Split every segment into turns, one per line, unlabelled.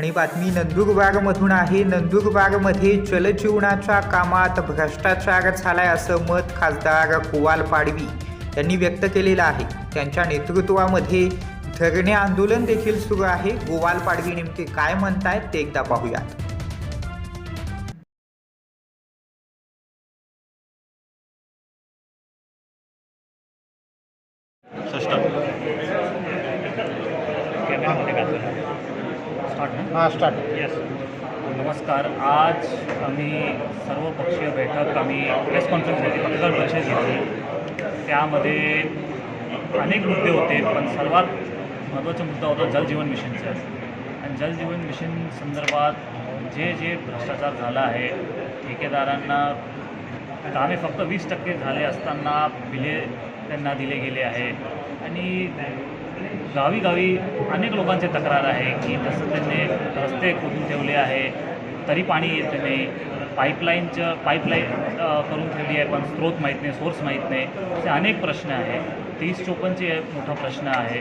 आणि बातमी नंदुरबारमधून आहे. नंदुरबारमध्ये जलजीवनाच्या कामात भ्रष्टाचार झालाय असं मत खासदार कुवाल पाडवी यांनी व्यक्त केलेलं आहे. त्यांच्या नेतृत्वामध्ये धरणे आंदोलन देखील सुरू आहे. गोवाल पाडवी नेमके काय म्हणतायत ते एकदा पाहूयात.
हां? स्टार्ट
येस नमस्कार आज आम्ही सर्वपक्षीय बैठक आम्ही प्रेस कॉन्फरन्स घेतली पत्रकार परिषद घेतली. त्यामध्ये अनेक मुद्दे होते पण सर्वात महत्त्वाचा मुद्दा होता जलजीवन मिशनचा. आणि जलजीवन मिशन संदर्भात जे जे भ्रष्टाचार झाला आहे ठेकेदारांना कामे फक्त वीस टक्के झाले असताना बिले त्यांना दिले गेले आहे. आणि गावी गावी अनेक लोकांची तक्रार आहे की जसं त्यांनी रस्ते खोदून ठेवले आहे तरी पाणी येत नाही पाईपलाईनचं पाईपलाईन करून ठेवली आहे पण स्रोत माहीत नाही सोर्स माहीत नाही असे अनेक प्रश्न आहे. तीस चोपन्नचे मोठा प्रश्न आहे.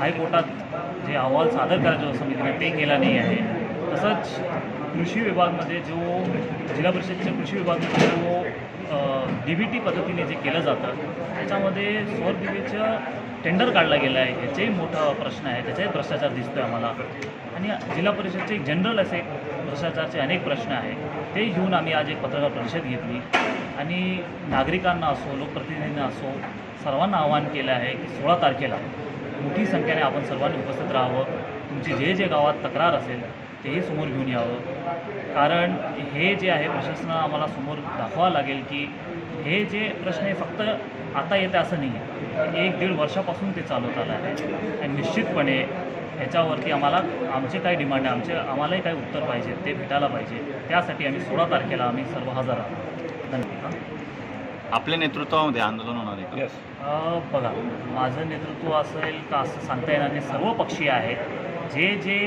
हायकोर्टात जे अहवाल सादर करायचा समितीने ते केला नाही आहे. तसंच कृषी विभागमध्ये जो जिल्हा परिषदच्या कृषी विभागामध्ये जो डी बी टी पद्धतीने जे केलं जातं त्याच्यामध्ये सौर दिवेचं टेंडर काढला गेलं आहे. ह्याचाही मोठा प्रश्न आहे. त्याचाही भ्रष्टाचार दिसतो आहे आम्हाला. आणि जिल्हा परिषदचे एक जनरल असे भ्रष्टाचारचे अनेक प्रश्न आहे. ते घेऊन आम्ही आज एक पत्रकार परिषद घेतली. आणि नागरिकांना असो लोकप्रतिनिधींना असो सर्वांना आवाहन केलं आहे की सोळा तारखेला मोठी संख्येने आपण सर्वांनी उपस्थित राहावं. तुमची जे जे गावात तक्रार असेल तेही समोर घेऊन यावं. कारण हे जे आहे प्रशासनाला आम्हाला समोर दाखवावं लागेल की हे जे प्रश्न आहे फक्त आता येते असं नाही आहे एक दीड वर्षापासून ते चालवत आलं आहे. आणि निश्चितपणे ह्याच्यावरती आम्हाला आमचे काही डिमांड आहे आमचे आम्हालाही काही उत्तर पाहिजे ते भेटायला पाहिजे. त्यासाठी आम्ही सोळा तारखेला आम्ही सर्व हजर आहोत. धन्यवाद.
आपल्या नेतृत्वामध्ये आंदोलन होणार आहे का?
येस
अ, बघा माझं नेतृत्व असेल का असं सांगता येणार नाही. सर्व पक्षीय आहेत. जे जे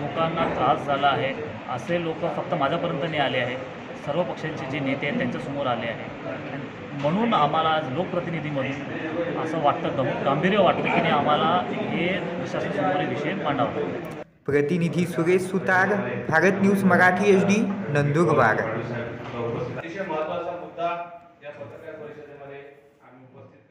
लोकांना त्रास झाला आहे असे लोक फक्त माझ्यापर्यंत नाही आले आहे सर्व पक्षांचे जे नेते आहेत त्यांच्यासमोर आले आहे आणि म्हणून आम्हाला आज लोकप्रतिनिधीमधून असं वाटतं गं गांभीर्य वाटतं की नाही आम्हाला हे प्रशासनासमोर हे विषय मांडावा.
प्रतिनिधी Suresh Sutar Bharat news Marathi H D Nandurbar.
अतिशय महत्त्वाचा मुद्दा या पत्रकार परिषदेमध्ये आम्ही उपस्थित